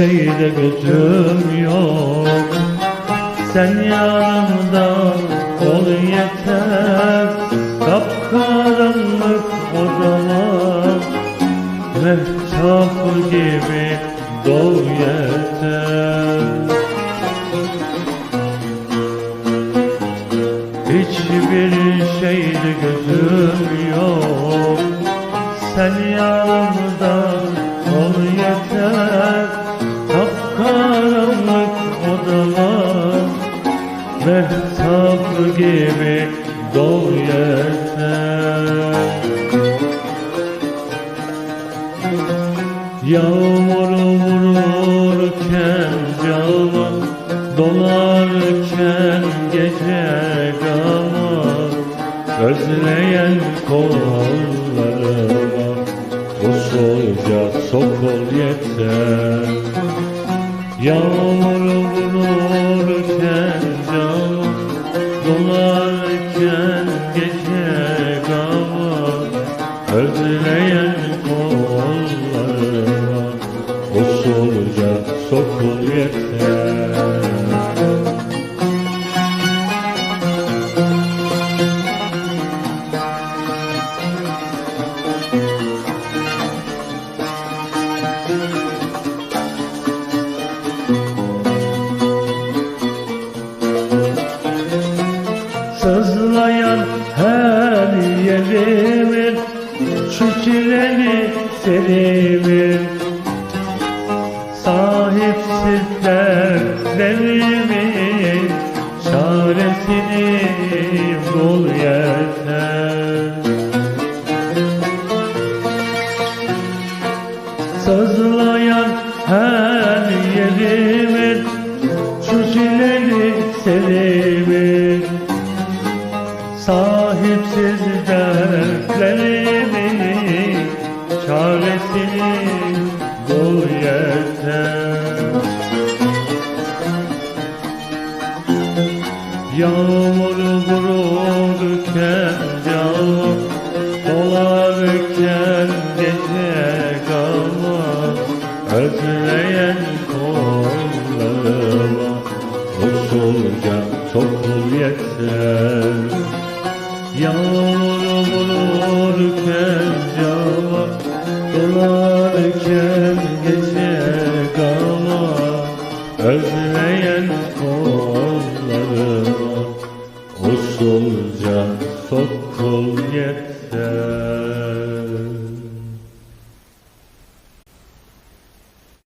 şeyde gözüm yok. Sen yanımda ol yeter. Kapkaranlık odalar. Mehtap gibi doğ yeter. Hiçbir şeyde gözüm yok. Sen yanımda yeter. Yağmur vururken cama Dolarken gece gama Özleyen kollarıma Usulca sokul yeter. Yağmur vururken Özleyen kollarıma Usulca sokul yeter çileni serimin Sahipsiz dertlerimin Çaresini bul yeter Sızlayan her yerimin Şu çileni serimin Sahipsiz Çaresini bul yeter Yağmur vururken cam Dolarken gece kalma Özleyen kollarıma Usulca sokul yeter Yağmur vururken Ağlarken gece kala Özleyen kollarıma Usulca sokul yeter.